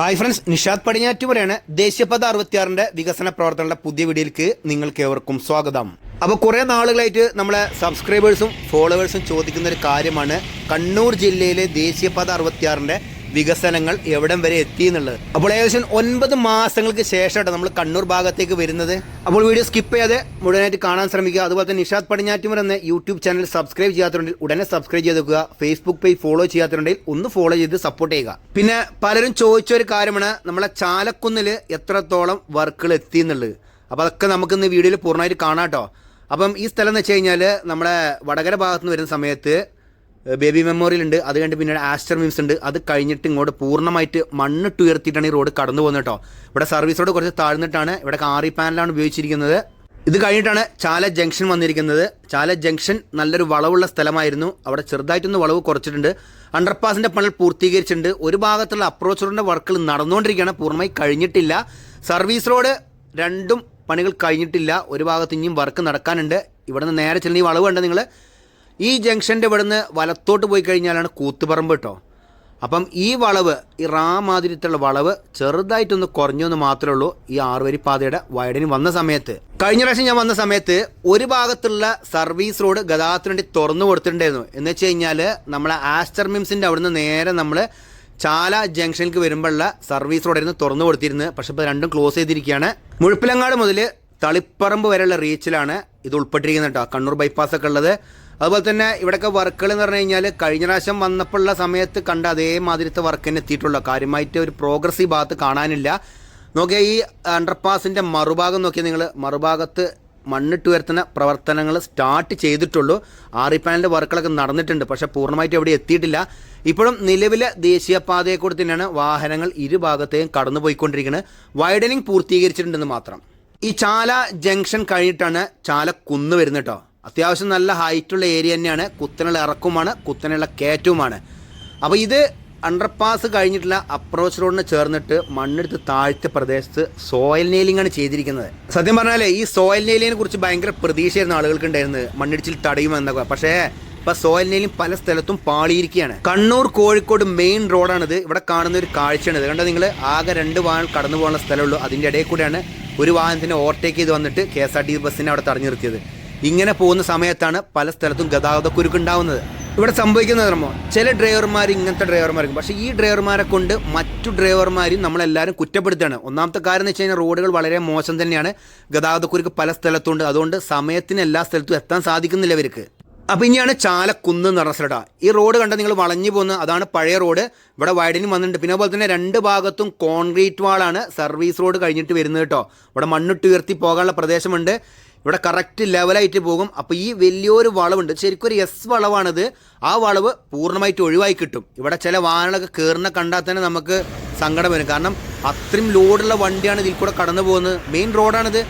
Hi friends Nishad പടിഞ്ഞാറ്റുപുരയാണ് ദേശീയപാത അറുപത്തിയാറിന്റെ വികസന പ്രവർത്തനങ്ങളുടെ പുതിയ വീഡിയോയിലേക്ക് നിങ്ങൾക്ക് ഏവർക്കും സ്വാഗതം. അപ്പോൾ കുറേ നാളുകളായിട്ട് നമ്മളെ സബ്സ്ക്രൈബേഴ്സും ഫോളോവേഴ്സും ചോദിക്കുന്ന ഒരു കാര്യമാണ്. കണ്ണൂർ ജില്ലയിലെ ദേശീയപാത അറുപത്തിയാറിന്റെ വികസനങ്ങൾ എവിടം വരെ എത്തി എന്നുള്ളത്. അപ്പോൾ ഏകദേശം ഒൻപത് മാസങ്ങൾക്ക് ശേഷമാണ് നമ്മൾ കണ്ണൂർ ഭാഗത്തേക്ക് വരുന്നത്. അപ്പോൾ വീഡിയോ സ്കിപ്പ് ചെയ്യാതെ മുഴുവനായിട്ട് കാണാൻ ശ്രമിക്കുക. അതുപോലെ തന്നെ നിഷാദ് പടിഞ്ഞാറ്റുമർ എന്ന യൂട്യൂബ് ചാനൽ സബ്സ്ക്രൈബ് ചെയ്യാത്തതുണ്ടെങ്കിൽ ഉടനെ സബ്സ്ക്രൈബ് ചെയ്ത് വെക്കുക. ഫേസ്ബുക്ക് പേജ് ഫോളോ ചെയ്യാത്തതുണ്ടെങ്കിൽ ഒന്ന് ഫോളോ ചെയ്ത് സപ്പോർട്ട് ചെയ്യുക. പിന്നെ പലരും ചോദിച്ച ഒരു കാര്യമാണ് നമ്മളെ ചാലക്കുന്നിൽ എത്രത്തോളം വർക്കുകൾ എത്തി എന്നുള്ളത്. അപ്പോൾ അതൊക്കെ നമുക്കിന്ന് വീഡിയോയിൽ പൂർണമായിട്ട് കാണാം കേട്ടോ. അപ്പം ഈ സ്ഥലം എന്ന് വെച്ച് കഴിഞ്ഞാൽ നമ്മുടെ വടകര ഭാഗത്ത് നിന്ന് വരുന്ന സമയത്ത് ബേബി മെമ്മോറിയൽ ഉണ്ട്. അത് കഴിഞ്ഞ് പിന്നീട് ആസ്റ്റർ മിംസ് ഉണ്ട്. അത് കഴിഞ്ഞിട്ട് ഇങ്ങോട്ട് പൂർണമായിട്ട് മണ്ണിട്ട് ഉയർത്തിയിട്ടാണ് ഈ റോഡ് കടന്നു പോകുന്നത് കേട്ടോ. ഇവിടെ സർവീസോട് കുറച്ച് താഴ്ന്നിട്ടാണ് ഇവിടെ കാറി പാനലാണ് ഉപയോഗിച്ചിരിക്കുന്നത്. ഇത് കഴിഞ്ഞിട്ടാണ് ചാല ജംഗ്ഷൻ വന്നിരിക്കുന്നത്. ചാല ജംഗ്ഷൻ നല്ലൊരു വളവുള്ള സ്ഥലമായിരുന്നു. അവിടെ ചെറുതായിട്ടൊന്ന് വളവ് കുറച്ചിട്ടുണ്ട്. അണ്ടർപാസിന്റെ പണൽ പൂർത്തീകരിച്ചിട്ടുണ്ട്. ഒരു ഭാഗത്തുള്ള അപ്രോച്ച് റോഡിന്റെ വർക്കുകൾ നടന്നുകൊണ്ടിരിക്കുകയാണ്. പൂർണമായി കഴിഞ്ഞിട്ടില്ല. സർവീസ് റോഡ് രണ്ടും പണികൾ കഴിഞ്ഞിട്ടില്ല. ഒരു ഭാഗത്ത് ഇനിയും വർക്ക് നടക്കാനുണ്ട്. ഇവിടെ നിന്ന് നേരെ ചെല്ലുന്ന ഈ വളവ് കണ്ട് നിങ്ങൾ? ഈ ജംഗ്ഷന്റെ ഇവിടുന്ന് വലത്തോട്ട് പോയി കഴിഞ്ഞാലാണ് കൂത്തുപറമ്പ് കേട്ടോ അപ്പം ഈ വളവ് ഈ റാ മാതിരിത്തുള്ള വളവ് ചെറുതായിട്ടൊന്ന് കുറഞ്ഞു എന്ന് മാത്രമേ ഉള്ളൂ ഈ ആറുവരി പാതയുടെ വയഡിന് വന്ന സമയത്ത്. കഴിഞ്ഞ പ്രാവശ്യം ഞാൻ വന്ന സമയത്ത് ഒരു ഭാഗത്തുള്ള സർവീസ് റോഡ് ഗതാഗതത്തിന് വേണ്ടി തുറന്നു കൊടുത്തിട്ടുണ്ടായിരുന്നു. എന്ന് വെച്ച് കഴിഞ്ഞാൽ നമ്മളെ ആസ്റ്റർ മിംസിന്റെ അവിടുന്ന് നേരെ നമ്മൾ ചാല ജംഗ്ഷനിലേക്ക് വരുമ്പോഴുള്ള സർവീസ് റോഡായിരുന്നു തുറന്നു കൊടുത്തിരുന്നത്. പക്ഷേ ഇപ്പോൾ രണ്ടും ക്ലോസ് ചെയ്തിരിക്കുകയാണ്. മുഴുപ്പിലങ്ങാട് മുതൽ തളിപ്പറമ്പ് വരെയുള്ള റീച്ചിലാണ് ഇത് ഉൾപ്പെട്ടിരിക്കുന്നത് കേട്ടോ കണ്ണൂർ ബൈപ്പാസ് ഒക്കെ ഉള്ളത്. അതുപോലെ തന്നെ ഇവിടെയൊക്കെ വർക്കുകൾ എന്ന് പറഞ്ഞു കഴിഞ്ഞാൽ കഴിഞ്ഞ പ്രാവശ്യം വന്നപ്പോഴുള്ള സമയത്ത് കണ്ട അതേമാതിരത്തെ വർക്ക് തന്നെ എത്തിയിട്ടുള്ളൂ. കാര്യമായിട്ട് ഒരു പ്രോഗ്രസ് ഈ ഭാഗത്ത് കാണാനില്ല. നോക്കിയാൽ ഈ അണ്ടർപാസിന്റെ മറുഭാഗം നോക്കിയാൽ നിങ്ങൾ മറുഭാഗത്ത് മണ്ണിട്ട് ഉയർത്തുന്ന പ്രവർത്തനങ്ങൾ സ്റ്റാർട്ട് ചെയ്തിട്ടുള്ളൂ. ആറി പാനലിന്റെ വർക്കുകളൊക്കെ നടന്നിട്ടുണ്ട്. പക്ഷേ പൂർണമായിട്ട് എവിടെ എത്തിയിട്ടില്ല. ഇപ്പോഴും നിലവിലെ ദേശീയപാതയെ കൂടി തന്നെയാണ് വാഹനങ്ങൾ ഇരുഭാഗത്തെയും കടന്നു പോയിക്കൊണ്ടിരിക്കുന്നത് വൈഡനിങ് പൂർത്തീകരിച്ചിട്ടുണ്ടെന്ന് മാത്രം. ഈ ചാല ജംഗ്ഷൻ കഴിഞ്ഞിട്ടാണ് ചാല കുന്ന് വരുന്നത് കേട്ടോ. അത്യാവശ്യം നല്ല ഹൈറ്റുള്ള ഏരിയ തന്നെയാണ്. കുത്തനുള്ള ഇറക്കുമാണ് കുത്തനുള്ള കയറ്റവുമാണ്. അപ്പോൾ ഇത് അണ്ടർപാസ് കഴിഞ്ഞിട്ടുള്ള അപ്രോച്ച് റോഡിന് ചേർന്നിട്ട് മണ്ണെടുത്ത് താഴ്ത്ത പ്രദേശത്ത് സോയിൽ നെയിലിംഗ് ആണ് ചെയ്തിരിക്കുന്നത്. സത്യം പറഞ്ഞാൽ ഈ സോയിൽ നെയിലിങ്ങിനെ കുറിച്ച് ഭയങ്കര പ്രതീക്ഷയായിരുന്നു ആളുകൾക്ക് ഉണ്ടായിരുന്നത് മണ്ണിടിച്ചിൽ തടയുമെന്നൊക്കെ പക്ഷേ ഇപ്പൊ സോയിൽ നെയിലിംഗ് പല സ്ഥലത്തും പാളിയിരിക്കുകയാണ്. കണ്ണൂർ കോഴിക്കോട് മെയിൻ റോഡാണിത് ഇവിടെ കാണുന്ന ഒരു കാഴ്ചയാണ് കണ്ടോ നിങ്ങൾ ആകെ രണ്ട് വാഹനം കടന്നു പോകുന്ന സ്ഥലമുള്ളൂ അതിന്റെ ഇടയിൽ കൂടെയാണ് ഒരു വാഹനത്തിനെ ഓവർടേക്ക് ചെയ്ത് വന്നിട്ട് കെ എസ് ആർ ടി ബസ്സിനെ അവിടെ തടഞ്ഞു നിർത്തിയത്. ഇങ്ങനെ പോകുന്ന സമയത്താണ് പല സ്ഥലത്തും ഗതാഗത കുരുക്കുണ്ടാവുന്നത് ഇവിടെ സംഭവിക്കുന്നത് അറിയുമോ ചില ഡ്രൈവർമാർ ഇങ്ങനത്തെ ഡ്രൈവർമാർക്കും പക്ഷേ ഈ ഡ്രൈവർമാരെ കൊണ്ട് മറ്റു ഡ്രൈവർമാരും നമ്മളെല്ലാവരും കുറ്റപ്പെടുത്തുകയാണ്. ഒന്നാമത്തെ കാര്യം എന്ന് വെച്ച് കഴിഞ്ഞാൽ റോഡുകൾ വളരെ മോശം തന്നെയാണ്. ഗതാഗത കുരുക്ക് പല സ്ഥലത്തുണ്ട്. അതുകൊണ്ട് സമയത്തിന് എല്ലാ സ്ഥലത്തും എത്താൻ സാധിക്കുന്നില്ല ഇവർക്ക്. അപ്പം ഇനിയാണ് ചാലക്കുന്ന് എന്ന് ഈ റോഡ് കണ്ട നിങ്ങൾ വളഞ്ഞു പോകുന്ന അതാണ് പഴയ റോഡ്. ഇവിടെ വൈഡനിങ് വന്നിട്ടുണ്ട്. പിന്നെ അതുപോലെ തന്നെ രണ്ട് ഭാഗത്തും കോൺക്രീറ്റ് വാളാണ് സർവീസ് റോഡ് കഴിഞ്ഞിട്ട് വരുന്നത് കേട്ടോ. ഇവിടെ മണ്ണിട്ട് ഉയർത്തി പോകാനുള്ള പ്രദേശമുണ്ട്. ഇവിടെ കറക്റ്റ് ലെവലായിട്ട് പോകും. അപ്പോൾ ഈ വലിയൊരു വളവുണ്ട്. ശരിക്കും ഒരു എസ് വളവാണിത്. ആ വളവ് പൂർണമായിട്ട് ഒഴിവായി കിട്ടും. ഇവിടെ ചില വാഹനങ്ങളൊക്കെ കയറുന്ന കണ്ടാൽ തന്നെ നമുക്ക് സങ്കടം വരും. കാരണം അത്രയും ലോഡുള്ള വണ്ടിയാണ് ഇതിൽ കൂടെ കടന്നു പോകുന്നത്. മെയിൻ റോഡാണിത്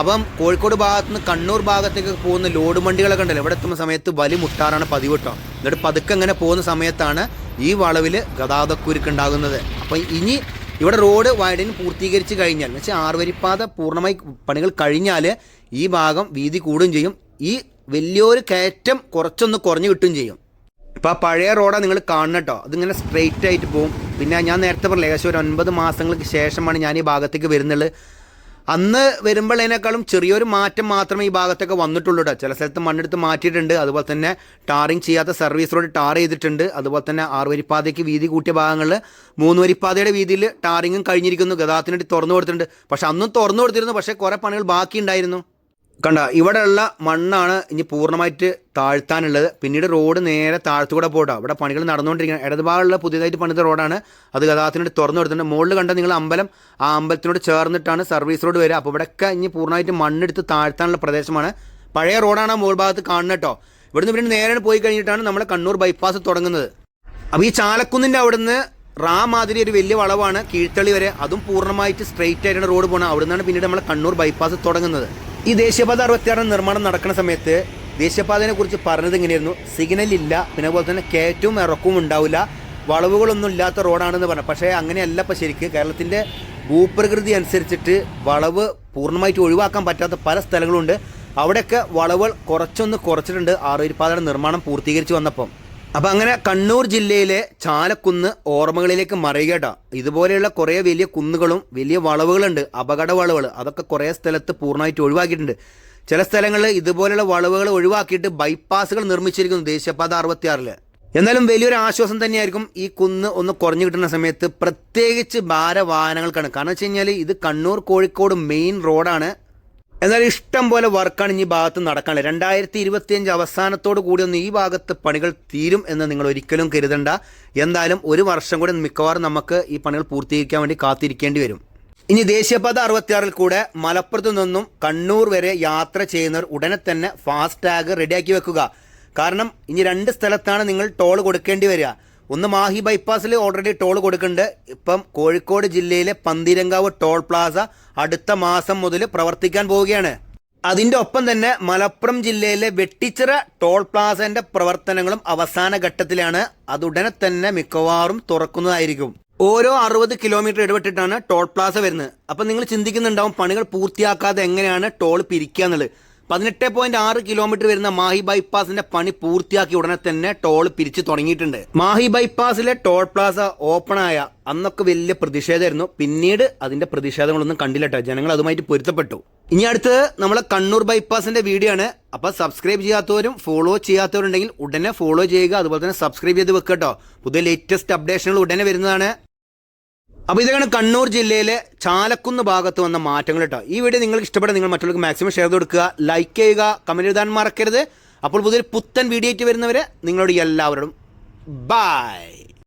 അപ്പം കോഴിക്കോട് ഭാഗത്ത് നിന്ന് കണ്ണൂർ ഭാഗത്തേക്ക് പോകുന്ന ലോഡ് വണ്ടികളൊക്കെ ഉണ്ടല്ലോ. ഇവിടെ എത്തുന്ന സമയത്ത് വലി മുട്ടാറാണ് പതിവ് കേട്ടോ. എന്നിട്ട് പതുക്കെ അങ്ങനെ പോകുന്ന സമയത്താണ് ഈ വളവിൽ ഗതാഗതക്കുരുക്ക് ഉണ്ടാകുന്നത്. അപ്പം ഇനി ഇവിടെ റോഡ് വൈഡനിങ് പൂർത്തീകരിച്ച് കഴിഞ്ഞാൽ എന്ന് വെച്ചാൽ ആറുവരിപ്പാത പൂർണമായി പണികൾ കഴിഞ്ഞാൽ ഈ ഭാഗം വീതി കൂടുകയും ചെയ്യും. ഈ വലിയൊരു കയറ്റം കുറച്ചൊന്ന് കുറഞ്ഞു കിട്ടുകയും ചെയ്യും. ഇപ്പോൾ ആ പഴയ റോഡാണ് നിങ്ങൾ കാണുന്നത് കേട്ടോ അതിങ്ങനെ സ്ട്രെയിറ്റ് ആയിട്ട് പോകും പിന്നെ ഞാൻ നേരത്തെ പറഞ്ഞില്ല ഏകദേശം ഒരു ഒൻപത് മാസങ്ങൾക്ക് ശേഷമാണ് ഞാൻ ഈ ഭാഗത്തേക്ക് വരുന്നുള്ളത് അന്ന് വരുമ്പോഴതിനേക്കാളും ചെറിയൊരു മാറ്റം മാത്രമേ ഈ ഭാഗത്തൊക്കെ വന്നിട്ടുള്ളൂ കേട്ടോ ചില സ്ഥലത്ത് മണ്ണെടുത്ത് മാറ്റിയിട്ടുണ്ട്. അതുപോലെ തന്നെ ടാറിങ് ചെയ്യാത്ത സർവീസ് റോഡ് ടാർ ചെയ്തിട്ടുണ്ട്. അതുപോലെ തന്നെ ആറ് വരിപ്പാതയ്ക്ക് വീതി കൂട്ടിയ ഭാഗങ്ങളിൽ മൂന്ന് വരിപ്പാതയുടെ വീതിയിൽ ടാറിങ്ങും കഴിഞ്ഞിരിക്കുന്നു. ഗതാഗതത്തിന് വേണ്ടി തുറന്നു കൊടുത്തിട്ടുണ്ട്. പക്ഷെ അന്നും തുറന്നു കൊടുത്തിരുന്നു. പക്ഷേ കുറേ പണികൾ ബാക്കിയുണ്ടായിരുന്നു. കണ്ട ഇവിടെയുള്ള മണ്ണാണ് ഇനി പൂർണമായിട്ട് താഴ്ത്താനുള്ളത്. പിന്നീട് റോഡ് നേരെ താഴ്ത്തുകൂടെ പോകട്ടോ അവിടെ പണികൾ നടന്നുകൊണ്ടിരിക്കുകയാണ്. ഇടതുഭാഗമുള്ള പുതിയതായിട്ട് പണിത റോഡാണ്. അത് ഗതാഗതത്തിനോട് തുറന്നു കൊടുത്തിട്ടുണ്ട്. മുകളിൽ കണ്ട നിങ്ങൾ അമ്പലം ആ അമ്പലത്തിനോട് ചേർന്നിട്ടാണ് സർവീസ് റോഡ് വരിക. അപ്പോൾ ഇവിടെയൊക്കെ ഇനി പൂർണമായിട്ട് മണ്ണെടുത്ത് താഴ്ത്താനുള്ള പ്രദേശമാണ്. പഴയ റോഡാണ് മുകൾ ഭാഗത്ത് കാണുന്നത് കേട്ടോ. ഇവിടുന്ന് പിന്നെ നേരെ പോയി കഴിഞ്ഞിട്ടാണ് നമ്മൾ കണ്ണൂർ ബൈപ്പാസ് തുടങ്ങുന്നത്. അപ്പോൾ ഈ ചാലക്കുന്നിന്റെ അവിടുന്ന് റാ മാതിരി ഒരു വലിയ വളവാണ് കീഴ്ത്തളി വരെ. അതും പൂർണമായിട്ട് സ്ട്രെയിറ്റ് ആയിട്ടാണ് റോഡ് പോകുന്നത് അവിടുന്നാണ് പിന്നീട് നമ്മൾ കണ്ണൂർ ബൈപ്പാസ് തുടങ്ങുന്നത്. ഈ ദേശീയപാത അറുപത്തിയാറ് നിർമ്മാണം നടക്കുന്ന സമയത്ത് ദേശീയപാതയെ കുറിച്ച് പറഞ്ഞത് എങ്ങനെയായിരുന്നു? സിഗ്നൽ ഇല്ല. പിന്നെ അതുപോലെ തന്നെ കയറ്റവും ഇറക്കവും ഉണ്ടാവില്ല. വളവുകളൊന്നും ഇല്ലാത്ത റോഡാണെന്ന് പറഞ്ഞു. പക്ഷേ അങ്ങനെയല്ല ഇപ്പം ശരിക്ക്. കേരളത്തിന്റെ ഭൂപ്രകൃതി അനുസരിച്ചിട്ട് വളവ് പൂർണമായിട്ട് ഒഴിവാക്കാൻ പറ്റാത്ത പല സ്ഥലങ്ങളുണ്ട്. അവിടെയൊക്കെ വളവുകൾ കുറച്ചൊന്ന് കുറച്ചിട്ടുണ്ട്. ആറുപാതയുടെ നിർമ്മാണം പൂർത്തീകരിച്ച് വന്നപ്പം. അപ്പൊ അങ്ങനെ കണ്ണൂർ ജില്ലയിലെ ചാലക്കുന്ന് ഓർമ്മകളിലേക്ക് മറിയുക കേട്ടോ. ഇതുപോലെയുള്ള കുറേ വലിയ കുന്നുകളും വലിയ വളവുകളുണ്ട്. അപകട വളവുകൾ. അതൊക്കെ കുറേ സ്ഥലത്ത് പൂർണമായിട്ട് ഒഴിവാക്കിയിട്ടുണ്ട്. ചില സ്ഥലങ്ങളിൽ ഇതുപോലെയുള്ള വളവുകൾ ഒഴിവാക്കിയിട്ട് ബൈപ്പാസുകൾ നിർമ്മിച്ചിരിക്കുന്നു ദേശീയപാത അറുപത്തിയാറിൽ. എന്നാലും വലിയൊരു ആശ്വാസം തന്നെയായിരിക്കും ഈ കുന്ന് ഒന്ന് കുറഞ്ഞു കിട്ടുന്ന സമയത്ത് പ്രത്യേകിച്ച് ഭാരവാഹനങ്ങൾക്കാണ്. കാരണം വെച്ച് കഴിഞ്ഞാൽ ഇത് കണ്ണൂർ കോഴിക്കോട് മെയിൻ റോഡാണ് എന്നാൽ ഇഷ്ടം പോലെ വർക്കാണ് ഈ ഭാഗത്ത് നടക്കാനുള്ളത്. രണ്ടായിരത്തി ഇരുപത്തിയഞ്ച് അവസാനത്തോടു കൂടി ഒന്ന് ഈ ഭാഗത്ത് പണികൾ തീരും എന്ന് നിങ്ങൾ ഒരിക്കലും കരുതണ്ട. എന്തായാലും ഒരു വർഷം കൂടി മിക്കവാറും നമുക്ക് ഈ പണികൾ പൂർത്തീകരിക്കാൻ വേണ്ടി കാത്തിരിക്കേണ്ടി വരും. ഇനി ദേശീയപാത അറുപത്തിയാറിൽ കൂടെ മലപ്പുറത്തു നിന്നും കണ്ണൂർ വരെ യാത്ര ചെയ്യുന്നവർ ഉടനെ തന്നെ ഫാസ്റ്റ് ടാഗ് റെഡിയാക്കി വെക്കുക. കാരണം ഇനി രണ്ട് സ്ഥലത്താണ് നിങ്ങൾ ടോൾ കൊടുക്കേണ്ടി വരിക. ഒന്ന് മാഹി ബൈപ്പാസിൽ ഓൾറെഡി ടോൾ കൊടുക്കുന്നുണ്ട്. ഇപ്പം കോഴിക്കോട് ജില്ലയിലെ പന്തിരങ്കാവ് ടോൾ പ്ലാസ അടുത്ത മാസം മുതൽ പ്രവർത്തിക്കാൻ പോവുകയാണ്. അതിന്റെ ഒപ്പം തന്നെ മലപ്പുറം ജില്ലയിലെ വെട്ടിച്ചിറ ടോൾ പ്ലാസന്റെ പ്രവർത്തനങ്ങളും അവസാന ഘട്ടത്തിലാണ്. അതുടനെ തന്നെ മിക്കവാറും തുറക്കുന്നതായിരിക്കും. ഓരോ അറുപത് കിലോമീറ്റർ ഇടപെട്ടിട്ടാണ് ടോൾ പ്ലാസ വരുന്നത്. അപ്പം നിങ്ങൾ ചിന്തിക്കുന്നുണ്ടാവും പണികൾ പൂർത്തിയാക്കാതെ എങ്ങനെയാണ് ടോൾ പിരിക്കുക എന്നുള്ളത്. പതിനെട്ട് പോയിന്റ് ആറ് കിലോമീറ്റർ വരുന്ന മാഹി ബൈപ്പാസിന്റെ പണി പൂർത്തിയാക്കി ഉടനെ തന്നെ ടോൾ പിരിച്ചു തുടങ്ങിയിട്ടുണ്ട്. മാഹി ബൈപ്പാസിലെ ടോൾ പ്ലാസ ഓപ്പൺ ആയ അന്നൊക്കെ വലിയ പ്രതിഷേധമായിരുന്നു. പിന്നീട് അതിന്റെ പ്രതിഷേധങ്ങളൊന്നും കണ്ടില്ല കേട്ടോ ജനങ്ങൾ അതുമായിട്ട് പൊരുത്തപ്പെട്ടു. ഇനി അടുത്ത് നമ്മളെ കണ്ണൂർ ബൈപ്പാസിന്റെ വീഡിയോ ആണ്. അപ്പൊ സബ്സ്ക്രൈബ് ചെയ്യാത്തവരും ഫോളോ ചെയ്യാത്തവരുണ്ടെങ്കിൽ ഉടനെ ഫോളോ ചെയ്യുക. അതുപോലെ തന്നെ സബ്സ്ക്രൈബ് ചെയ്ത് വെക്കുക കേട്ടോ പുതിയ ലേറ്റസ്റ്റ് അപ്ഡേഷനുകൾ ഉടനെ വരുന്നതാണ്. അപ്പോൾ ഇതാണ് കണ്ണൂർ ജില്ലയിലെ ചാലക്കുന്ന് ഭാഗത്ത് വന്ന മാറ്റങ്ങൾ കേട്ടോ ഈ വീഡിയോ നിങ്ങൾക്ക് ഇഷ്ടപ്പെട്ട നിങ്ങൾ മറ്റുള്ളവർക്ക് മാക്സിമം ഷെയർ കൊടുക്കുക ലൈക്ക് ചെയ്യുക കമന്റ് എഴുതാൻ മറക്കരുത്. അപ്പോൾ പുതിയൊരു പുത്തൻ വീഡിയോ ആയിട്ട് വരുന്നവരെ നിങ്ങളോട് എല്ലാവരോടും ബൈ